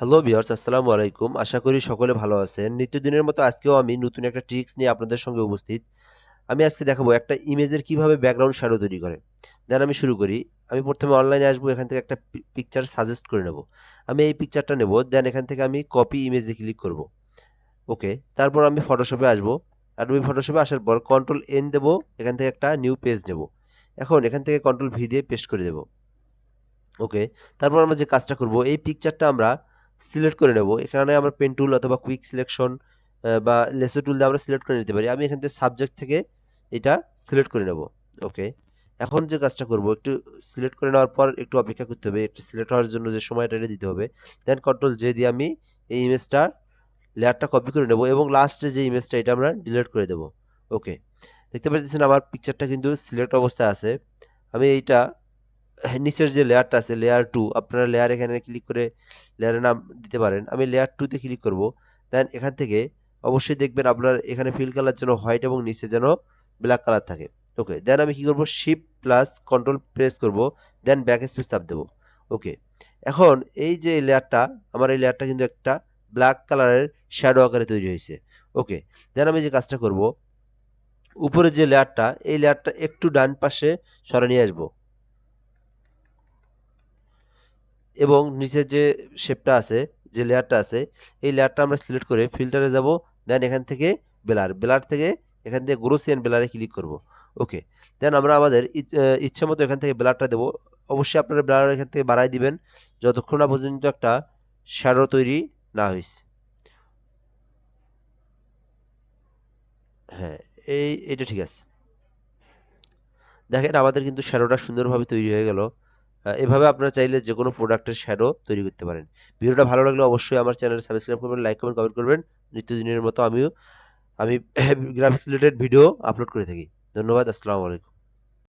Hello viewers আসসালামু আলাইকুম। আশা করি সকলে ভালো আছেন। নিত্যদিনের মতো আজকেও আমি নতুন একটা ট্রিক্স নিয়ে আপনাদের সঙ্গে উপস্থিত। আমি আজকে দেখাবো একটা ইমেজের কীভাবে ব্যাকগ্রাউন্ড শ্যাডো তৈরি করে। দেন আমি শুরু করি। আমি প্রথমে অনলাইনে আসব, এখান থেকে একটা পিকচার সাজেস্ট করে নেব। আমি এই পিকচারটা নেব দেন এখান থেকে আমি কপি ইমেজে ক্লিক করব। ওকে তারপর আমি ফটোশপে আসব। অ্যাডোবি ফটোশপে আসার পর কন্ট্রোল এন দেবো, এখান থেকে একটা নিউ পেজ নেব। এখন এখান থেকে কন্ট্রোল ভি দিয়ে পেস্ট করে দেব। ওকে তারপর আমরা যে কাজটা করব, এই পিকচারটা আমরা সিলেক্ট করে নেব। এখানে আমরা পেন টুল অথবা কুইক সিলেকশন বা লেসো টুল দিয়ে আমরা সিলেক্ট করে নিতে পারি। আমি এখান থেকে সাবজেক্ট থেকে এটা সিলেক্ট করে নেব। ওকে? এখন যে কাজটা করব, একটু সিলেক্ট করে নেওয়ার পর একটু অপেক্ষা করতে হবে। একটু সিলেক্ট হওয়ার জন্য যে সময়টা এটা দিতে হবে। দেন কন্ট্রোল জে দিয়ে আমি এই ইমেজটার লেয়ারটা কপি করে নেব এবং লাস্টে যে ইমেজটা এটা আমরা ডিলিট করে দেব। ওকে? দেখতে পাচ্ছেন আমার পিকচারটা কিন্তু সিলেক্ট অবস্থায় আছে। আমি এইটা নিচের যে লেয়ারটা আছে লেয়ার টু আপনারা লেয়ার এখানে ক্লিক করে লেয়ারের নাম দিতে পারেন। আমি লেয়ার টুতে ক্লিক করব। দেন এখান থেকে অবশ্যই দেখবেন আপনার এখানে ফিল কালার যেন হোয়াইট এবং নিচে যেন ব্ল্যাক কালার থাকে। ওকে দেন আমি কি করব? শিপ প্লাস কন্ট্রোল প্রেস করব। দেন ব্যাক স্পেস চাপ দেবো। ওকে এখন এই যে লেয়ারটা আমার এই লেয়ারটা কিন্তু একটা ব্ল্যাক কালারের শ্যাডো আকারে তৈরি হয়েছে। ওকে দেন আমি যে কাজটা করব উপরে যে লেয়ারটা এই লেয়ারটা একটু ডান পাশে সরে নিয়ে আসব। এবং নিচের যে শেপটা আছে, যে লেয়ারটা আছে, এই লেয়ারটা আমরা সিলেক্ট করে ফিল্টারে যাব দেন এখান থেকে বেলার বেলার থেকে এখান থেকে গ্রোসিয়ান বেলারে ক্লিক করব। ওকে দেন আমরা আমাদের ইচ্ছা মতো এখান থেকে বেলারটা দেবো। অবশ্যই আপনারা বেলার এখান থেকে বাড়াই দিবেন, যতক্ষণ না পর্যন্ত একটা শ্যাডো তৈরি না হয়েছে হ্যাঁ এই এটা ঠিক আছে। দেখেন আমাদের কিন্তু শ্যাডোটা সুন্দরভাবে তৈরি হয়ে গেল। এভাবে আপনারা চাইলে যে কোনো প্রোডাক্টের শ্যাডো তৈরি করতে পারেন। ভিডিওটা ভালো লাগলে অবশ্যই আমার চ্যানেল সাবস্ক্রাইব করবেন লাইক করবেন কমেন্ট করবেন। নিত্যদিনের মতো আমিও, আমি গ্রাফিক্স রিলেটেড ভিডিও আপলোড করে থাকি। ধন্যবাদ, আসসালামু আলাইকুম।